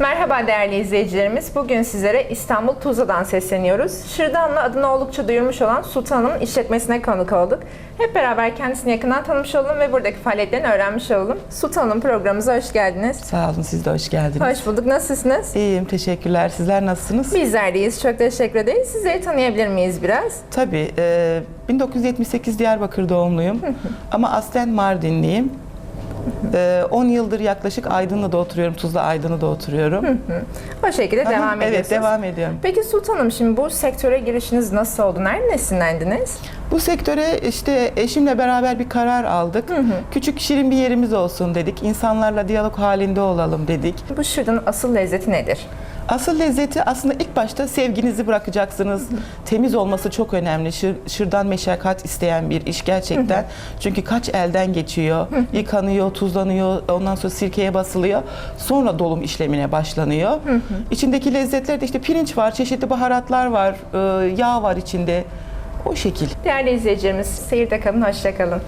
Merhaba değerli izleyicilerimiz. Bugün sizlere İstanbul Tuzla'dan sesleniyoruz. Şırdanlı adını oldukça duyurmuş olan Sultan Hanım'ın işletmesine konuk olduk. Hep beraber kendisini yakından tanımış olalım ve buradaki faaliyetlerini öğrenmiş olalım. Sultan Hanım programımıza hoş geldiniz. Sağ olun, siz de hoş geldiniz. Hoş bulduk. Nasılsınız? İyiyim, teşekkürler. Sizler nasılsınız? Bizler deyiz. Çok teşekkür ederiz. Sizleri tanıyabilir miyiz biraz? Tabii, e, 1978 Diyarbakır doğumluyum ama aslen Mardinliyim. E, 10 yıldır yaklaşık Aydınlı'da oturuyorum, Tuzla Aydınlı'da oturuyorum. O şekilde Aha, devam ediyorsunuz. Evet, devam ediyorum. Peki Sultanım şimdi bu sektöre girişiniz nasıl oldu? Nereden esinlendiniz? Bu sektöre işte eşimle beraber bir karar aldık. Küçük şirin bir yerimiz olsun dedik. İnsanlarla diyalog halinde olalım dedik. Bu şırdanın asıl lezzeti nedir? Asıl lezzeti aslında ilk başta sevginizi bırakacaksınız. Temiz olması çok önemli. Şır, şırdan meşakkat isteyen bir iş gerçekten. Çünkü kaç elden geçiyor. Yıkanıyor, tuzlanıyor, ondan sonra sirkeye basılıyor. Sonra dolum işlemine başlanıyor. İçindeki lezzetler de işte pirinç var, çeşitli baharatlar var, e, yağ var içinde. O şekil. Değerli izleyicilerimiz, seyirde kalın, hoşça kalın.